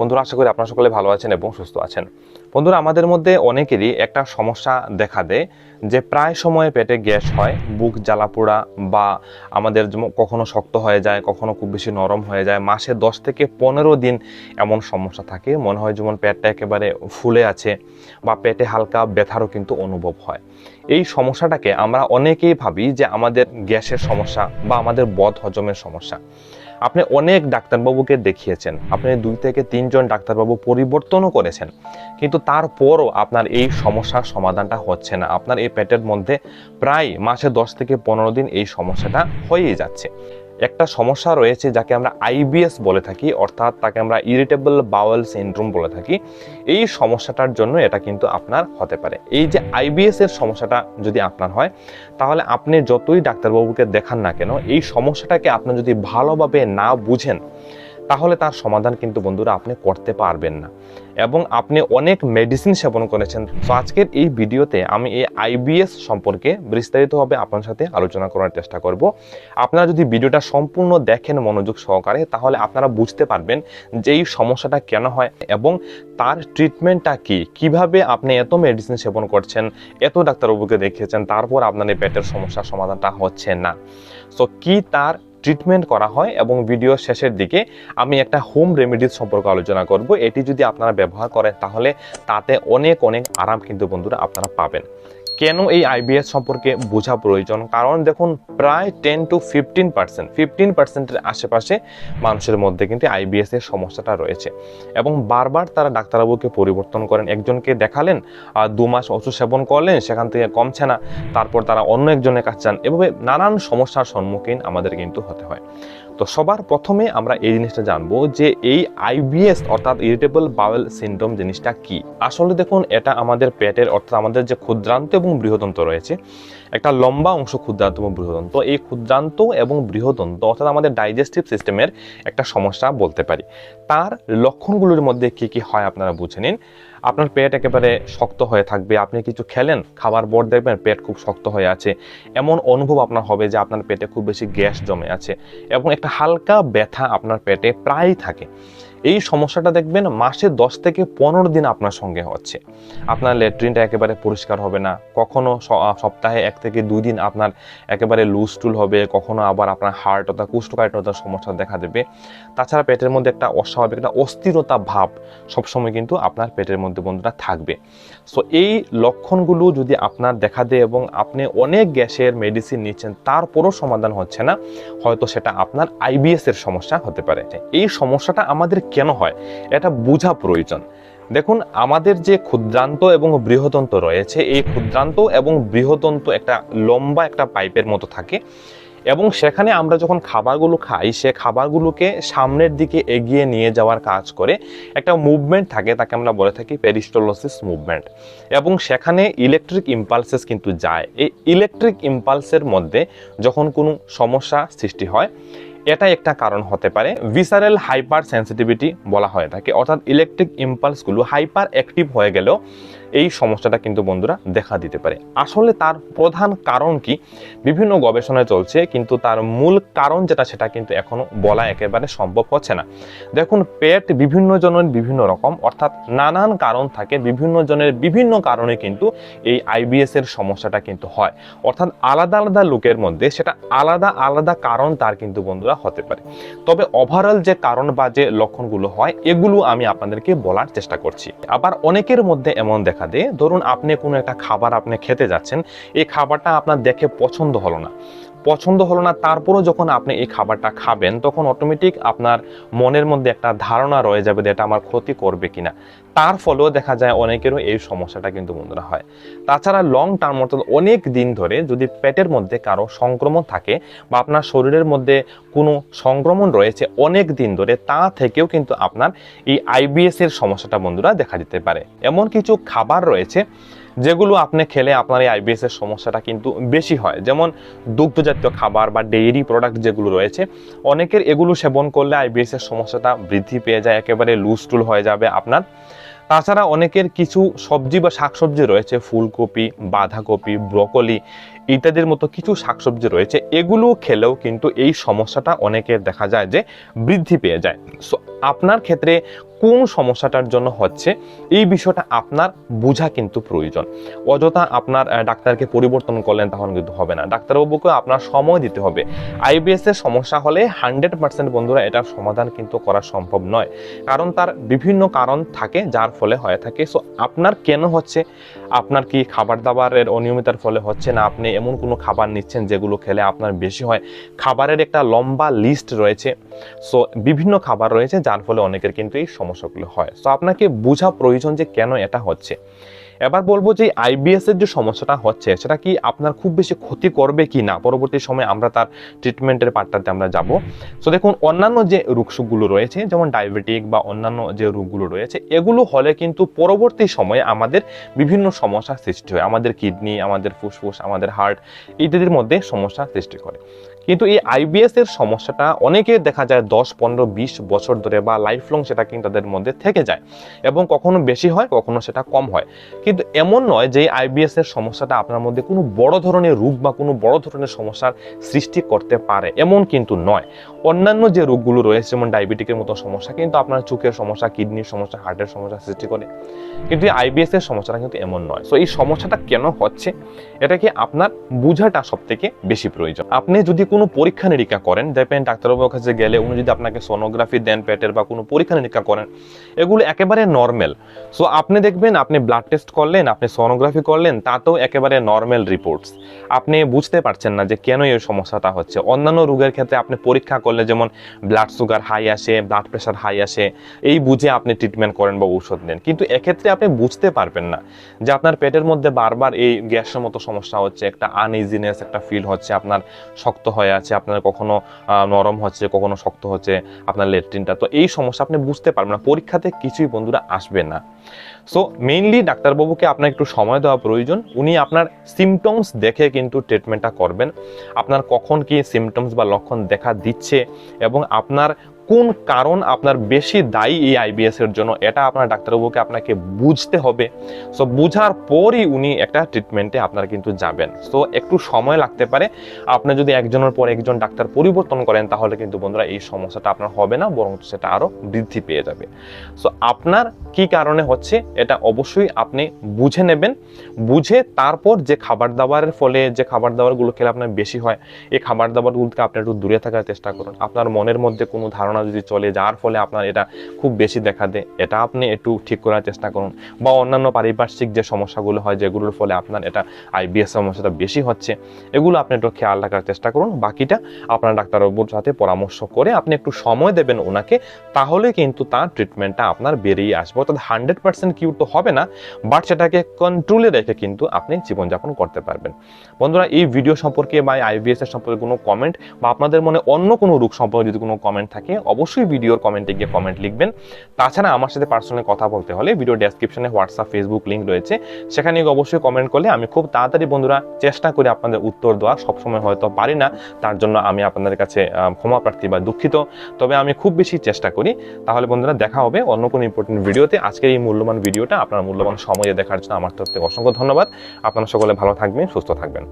বন্ধুরা, আশা করি আপনারা সকলে ভালো আছেন এবং সুস্থ আছেন। বন্ধুরা, আমাদের মধ্যে অনেকেরই একটা সমস্যা দেখা দেয় যে প্রায় সময় পেটে গ্যাস হয়, বুক জ্বালা পোড়া বা আমাদের কখনো শক্ত হয়ে যায়, কখনো খুব বেশি নরম হয়ে যায়, মাসে দশ থেকে পনেরো দিন এমন সমস্যা থাকে। মনে হয় যেমন পেটটা একেবারে ফুলে আছে বা পেটে হালকা ব্যথারও কিন্তু অনুভব হয়। এই সমস্যাটাকে আমরা অনেকেই ভাবি যে আমাদের গ্যাসের সমস্যা বা আমাদের বদ হজমের সমস্যা। আপনি অনেক ডাক্তারবাবুকে দেখিয়েছেন। আপনি দুই থেকে তিনজন ডাক্তারবাবু পরিবর্তনও করেছেন। কিন্তু তারপরও আপনার এই সমস্যার সমাধানটা হচ্ছে না। আপনার এই পেটের মধ্যে প্রায় মাসে দশ থেকে পনেরো দিন এই সমস্যাটা হয়েই যাচ্ছে। একটা সমস্যা রয়েছে যাকে আমরা আইবিএস বলে থাকি, অর্থাৎ তাকে আমরা ইরিটেবল বাওয়েল সিনড্রোম বলে থাকি। এই সমস্যাটার জন্য এটা কিন্তু আপনার হতে পারে। এই যে আইবিএস এর সমস্যাটা যদি আপনার হয়, তাহলে আপনি যতই ডাক্তারবাবুকে দেখান না কেন, এই সমস্যাটাকে আপনি যদি ভালোভাবে না বুঝেন তাহলে তার সমাধান কিন্তু বন্ধুরা আপনি করতে পারবেন না। এবং আপনি অনেক মেডিসিন সেবন করেছেন। তো আজকের এই ভিডিওতে আমি এই আইবিএস সম্পর্কে বিস্তারিতভাবে আপনার সাথে আলোচনা করার চেষ্টা করব। আপনারা যদি ভিডিওটা সম্পূর্ণ দেখেন মনোযোগ সহকারে, তাহলে আপনারা বুঝতে পারবেন যে এই সমস্যাটা কেন হয় এবং তার ট্রিটমেন্টটা কি? কীভাবে আপনি এত মেডিসিন সেবন করছেন, এত ডাক্তারবাবুকে দেখিয়েছেন, তারপর আপনার এই পেটের সমস্যার সমাধানটা হচ্ছে না। সো কি তার ট্রিটমেন্ট করা হয় এবং ভিডিও শেষের দিকে আমি একটা হোম রেমেডিজ সম্পর্কে আলোচনা করব। এটি যদি আপনারা ব্যবহার করেন তাহলে তাতে অনেক অনেক আরাম কিন্তু বন্ধুরা আপনারা পাবেন। কেন এই আইবিএস সম্পর্কে বোঝা প্রয়োজন? কারণ দেখুন, প্রায় ten to fifteen percent fifteen পার্সেন্টের আশেপাশে মানুষের মধ্যে কিন্তু আইবিএস এর সমস্যাটা রয়েছে। এবং বারবার তারা ডাক্তারবাবুকে পরিবর্তন করেন, একজনকে দেখালেন, আর দু মাস ওষুধ সেবন করলেন, সেখান থেকে কমছে না, তারপর তারা অন্য একজনের কাছে যান। এভাবে নানান সমস্যার সম্মুখীন আমাদের কিন্তু হতে হয়। তো সবার প্রথমে আমরা এই জিনিসটা জানব যে এই আইবিএস অর্থাৎ ইরিটেবল বাওয়েল সিনড্রোম জিনিসটা কি? আসলে দেখুন, এটা আমাদের পেটের, অর্থাৎ আমাদের যে ক্ষুদ্রান্ত এবং বৃহদন্ত রয়েছে, একটা লম্বা অংশ ক্ষুদ্রান্ত এবং বৃহদন্ত। এই ক্ষুদ্রান্ত এবং বৃহদন্ত, অর্থাৎ আমাদের ডাইজেস্টিভ সিস্টেমের একটা সমস্যা বলতে পারি। তার লক্ষণগুলোর মধ্যে কি কি হয় আপনারা বুঝে নিন। আপনার পেট একেবারে শক্ত হয়ে থাকবে। আপনি কিছু খেলেন, খাবার পর দেখবেন, পেট খুব শক্ত হয়ে আছে। এমন অনুভব আপনার হবে যে আপনার পেটে খুব বেশি গ্যাস জমে আছে এবং একটা হালকা ব্যথা আপনার পেটে প্রায়ই থাকে। এই সমস্যাটা দেখবেন মাসে দশ থেকে পনেরো দিন আপনার সঙ্গে হচ্ছে। আপনার ল্যাট্রিনটা একেবারে পরিষ্কার হবে না। কখনো সপ্তাহে এক থেকে দুই দিন আপনার একেবারে লুজ টুল হবে, কখনো আবার আপনার হার্ট অর্থাৎ কুষ্ঠকাঠিন্যতার সমস্যা দেখা দেবে। তাছাড়া পেটের মধ্যে একটা অস্বাভাবিক, একটা অস্থিরতা ভাব সবসময় কিন্তু আপনার পেটের মধ্যে বন্ধুরা থাকবে। সো এই লক্ষণগুলো যদি আপনার দেখা দেয় এবং আপনি অনেক গ্যাসের মেডিসিন নিচ্ছেন, তারপরও সমাধান হচ্ছে না, হয়তো সেটা আপনার আইবিএস এর সমস্যা হতে পারে। এই সমস্যাটা আমাদের কেন হয়? এটা বোঝা প্রয়োজন। দেখুন, আমাদের যে ক্ষুদ্রান্ত এবং বৃহদন্ত রয়েছে, এই ক্ষুদ্রান্ত এবং বৃহদন্ত একটা লম্বা একটা পাইপের মতো থাকে এবং সেখানে আমরা যখন খাবারগুলো খাই, সে খাবারগুলোকে সামনের দিকে এগিয়ে নিয়ে যাওয়ার কাজ করে একটা মুভমেন্ট থাকে, তাকে আমরা বলে থাকি পেরিস্টোলোসিস মুভমেন্ট এবং সেখানে ইলেকট্রিক ইম্পালসেস কিন্তু যায়। এই ইলেকট্রিক ইম্পালসের মধ্যে যখন কোনো সমস্যা সৃষ্টি হয় এটা একটা কারণ হতে পারে। ভিসারেল হাইপার সেন্সিটিভিটি বলা হয়ে থাকে, অর্থাৎ ইলেকট্রিক ইম্পালসগুলো হাইপার অ্যাক্টিভ হয়ে গেলেও এই সমস্যাটা কিন্তু বন্ধুরা দেখা দিতে পারে। আসলে তার প্রধান কারণ কি? বিভিন্ন গবেষণায় চলছে, কিন্তু তার মূল কারণ যেটা, সেটা কিন্তু এখনও বলা একেবারে সম্ভব হচ্ছে না। দেখুন, পেট বিভিন্ন জনের বিভিন্ন রকম, অর্থাৎ নানান কারণ থাকে, বিভিন্ন জনের বিভিন্ন কারণে কিন্তু এই আইবিএস এর সমস্যাটা কিন্তু হয়। অর্থাৎ আলাদা আলাদা লোকের মধ্যে সেটা আলাদা আলাদা কারণ তার কিন্তু বন্ধুরা হতে পারে। তবে ওভারঅল যে কারণ বা যে লক্ষণগুলো হয়, এগুলো আমি আপনাদেরকে বলার চেষ্টা করছি। আবার অনেকের মধ্যে এমন দেখা দেয় ধরুন আপনি কোনো একটা খাবার আপনি খেতে যাচ্ছেন, এই খাবারটা আপনার দেখে পছন্দ হলো না। পছন্দ হলো না, তারপরও যখন আপনি এই খাবারটা খাবেন, তখন অটোমেটিক আপনার মনের মধ্যে একটা ধারণা রয়ে যাবে যে এটা আমার ক্ষতি করবে কিনা। তার ফলেও দেখা যায় অনেকেরও এই সমস্যাটা কিন্তু বন্ধুরা হয়। তাছাড়া লং টার্ম অর্থাৎ অনেক দিন ধরে যদি পেটের মধ্যে কারও সংক্রমণ থাকে বা আপনার শরীরের মধ্যে কোনো সংক্রমণ রয়েছে অনেক দিন ধরে, তা থেকেও কিন্তু আপনার এই আইবিএস এর সমস্যাটা বন্ধুরা দেখা দিতে পারে। এমন কিছু খাবার রয়েছে যেগুলো আপনি খেলে আপনার এই আইবিএস এর সমস্যাটা কিন্তু বেশি হয়। যেমন দুগ্ধজাতীয় খাবার বা ডেইরি প্রোডাক্ট যেগুলো রয়েছে, অনেকের এগুলো সেবন করলে আইবিএস এর সমস্যাটা বৃদ্ধি পেয়ে যায়, একেবারে লুজ টুল হয়ে যাবে আপনার। তাছাড়া অনেকের কিছু সবজি বা শাকসবজি রয়েছে, ফুলকপি, বাঁধাকপি, ব্রকলি ইত্যাদির মতো কিছু শাকসবজি রয়েছে এগুলো খেলেও কিন্তু এই সমস্যাটা অনেকের দেখা যায় যে বৃদ্ধি পেয়ে যায়। সো আপনার ক্ষেত্রে কোন সমস্যাটার জন্য হচ্ছে? এই বিষয়টা আপনার বোঝা কিন্তু প্রয়োজন। অযথা আপনার ডাক্তারকে পরিবর্তন করলেন তখন কিন্তু হবে না। ডাক্তারবাবুকে আপনার সময় দিতে হবে। আইবিএস এর সমস্যা হলে হান্ড্রেড পার্সেন্ট বন্ধুরা এটার সমাধান কিন্তু করা সম্ভব নয়। কারণ তার বিভিন্ন কারণ থাকে, যার ফলে হয়ে থাকে। সো আপনার কেন হচ্ছে? আপনার কি খাবার দাবারের অনিয়মিতার ফলে হচ্ছে না? আপনি এমন কোনো খাবার নিচ্ছেন যেগুলো খেলে আপনার বেশি হয়। খাবারের একটা লম্বা লিস্ট রয়েছে। সো বিভিন্ন খাবার রয়েছে, যার ফলে অনেকের কিন্তু এই সমস্যাগুলো হয়। সো আপনাকে বোঝা প্রয়োজন যে কেন এটা হচ্ছে। এবার বলব যে আইবিএস এর যে সমস্যাটা হচ্ছে, সেটা কি আপনার খুব বেশি ক্ষতি করবে কি না? পরবর্তী সময় আমরা তার ট্রিটমেন্টের পার্টটাতে আমরা যাব। সো দেখুন, অন্যান্য যে রোগসুখগুলো রয়েছে, যেমন ডায়াবেটিক বা অন্যান্য যে রোগগুলো রয়েছে, এগুলো হলে কিন্তু পরবর্তী সময়ে আমাদের বিভিন্ন সমস্যার সৃষ্টি হয়। আমাদের কিডনি আমাদের ফুসফুস, আমাদের হার্ট ইত্যাদির মধ্যে সমস্যা সৃষ্টি করে। কিন্তু এই আইবিএস এর সমস্যাটা অনেকে দেখা যায় দশ, পনেরো, বিশ বছর ধরে বা লাইফ লং সেটা কিন্তু তাদের মধ্যে থেকে যায় এবং কখনো বেশি হয়, কখনো সেটা কম হয়। কিন্তু এমন নয় যে আইবিএস এর সমস্যাটা আপনার মধ্যে কোনো বড় ধরনের রোগ বা কোনো বড় ধরনের সমস্যার সৃষ্টি করতে পারে, এমন কিন্তু নয়। অন্যান্য যে রোগগুলো রয়েছে, যেমন ডায়াবেটিকের মতো সমস্যা কিন্তু আপনার চোখের সমস্যা কিডনির সমস্যা হার্টের সমস্যা সৃষ্টি করে। কিন্তু এই আইবিএস এর সমস্যাটা কিন্তু এমন নয়। সো এই সমস্যাটা কেন হচ্ছে? এটা কি আপনার বোঝাটা সব থেকে বেশি প্রয়োজন। আপনি যদি কোনো পরীক্ষা নিরীক্ষা করেন, দেখবেন ডাক্তারবাবুর কাছে গেলে উনি যদি আপনাকে সোনোগ্রাফি দেন পেটের বা কোনো পরীক্ষা নিরীক্ষা করেন, এগুলো একেবারে নর্মাল সো আপনি দেখবেন আপনি ব্লাড টেস্ট করলেন, আপনি সোনোগ্রাফি করলেন, তাতেও একেবারে নর্মাল রিপোর্টস আপনি বুঝতে পারছেন না যে কেন এই সমস্যাটা হচ্ছে। অন্যান্য রোগের ক্ষেত্রে আপনি পরীক্ষা করলে যেমন ব্লাড সুগার হাই আসে ব্লাড প্রেশার হাই আসে, এই বুঝে আপনি ট্রিটমেন্ট করেন বা ঔষধ নেন। কিন্তু এক্ষেত্রে আপনি বুঝতে পারবেন না যে আপনার পেটের মধ্যে বারবার এই গ্যাসের মতো সমস্যা হচ্ছে, একটা আনইজিনেস একটা ফিল হচ্ছে, আপনার শক্ত হয়ে আছে, আপনার কখনো নরম হচ্ছে, কখনো শক্ত হচ্ছে আপনার লেট্রিনটা। তো এই সমস্যা আপনি বুঝতে পারবেন না, পরীক্ষাতে কিছুই বন্ধুরা আসবে না। সো মেইনলি ডাক্তারবাবুকে আপনার একটু সময় দেওয়া প্রয়োজন। উনি আপনার সিমটমস দেখে কিন্তু ট্রিটমেন্টটা করবেন। আপনার কখন কি সিমটমস বা লক্ষণ দেখা দিচ্ছে এবং আপনার কোন কারণ আপনার বেশি দায়ী এই আইবিএস এর জন্য? এটা আপনার ডাক্তারবাবুকে আপনাকে বুঝতে হবে। সো বুঝার পরই উনি একটা ট্রিটমেন্টে আপনার কিন্তু যাবেন। সো একটু সময় লাগতে পারে। আপনি যদি একজনের পর একজন ডাক্তার পরিবর্তন করেন, তাহলে কিন্তু বন্ধুরা এই সমস্যাটা আপনার হবে না, বরং সেটা আরও বৃদ্ধি পেয়ে যাবে। সো আপনার কি কারণে হচ্ছে? এটা অবশ্যই আপনি বুঝে নেবেন। বুঝে তারপর যে খাবার দাবারের ফলে যে খাবার দাবারগুলো খেলে আপনার বেশি হয়, এই খাবার দাবারগুলো থেকে আপনি একটু দূরে থাকার চেষ্টা করুন। আপনার মনের মধ্যে কোনো ধারণা যদি চলে, যার ফলে আপনার এটা খুব বেশি দেখা দেয়, এটা আপনি একটু ঠিক করার চেষ্টা করুন। বা অন্যান্য পারিপার্শ্বিক যে সমস্যাগুলো হয়, যেগুলোর ফলে আপনার এটা আইবিএস সমস্যাটা বেশি হচ্ছে, এগুলো আপনি একটু খেয়াল রাখার চেষ্টা করুন। বাকিটা আপনার ডাক্তারবাবুর সাথে পরামর্শ করে আপনি একটু সময় দেবেন ওনাকে, তাহলে কিন্তু তার ট্রিটমেন্টটা আপনার বেরিয়ে আসবে। অর্থাৎ হান্ড্রেড পার্সেন্ট কিউর তো হবে না বাট সেটাকে কন্ট্রোলে রেখে কিন্তু আপনি জীবনযাপন করতে পারবেন। বন্ধুরা, এই ভিডিও সম্পর্কে বা আইবিএস এর সম্পর্কে কোনো কমেন্ট বা আপনাদের মনে অন্য কোনো রোগ সম্পর্কে যদি কোনো কমেন্ট থাকে অবশ্যই ভিডিওর কমেন্টে গিয়ে কমেন্ট লিখবেন। তাছাড়া আমার সাথে পার্সোনালি কথা বলতে হলে ভিডিও ডেসক্রিপশনে হোয়াটসঅ্যাপ ফেসবুক লিঙ্ক রয়েছে। সেখানে গিয়ে অবশ্যই কমেন্ট করলে আমি খুব তাড়াতাড়ি বন্ধুরা চেষ্টা করি আপনাদের উত্তর দেওয়া সবসময় হয়তো পারি না, তার জন্য আমি আপনাদের কাছে ক্ষমা প্রার্থী বা দুঃখিত। তবে আমি খুব বেশি চেষ্টা করি। তাহলে বন্ধুরা দেখা হবে অন্য কোনো ইম্পর্টেন্ট ভিডিওতে আজকের এই মূল্যবান ভিডিওটা আপনার মূল্যবান সময়ে দেখার জন্য আমার তরফ থেকে অসংখ্য ধন্যবাদ। আপনারা সকলে ভালো থাকবেন, সুস্থ থাকবেন।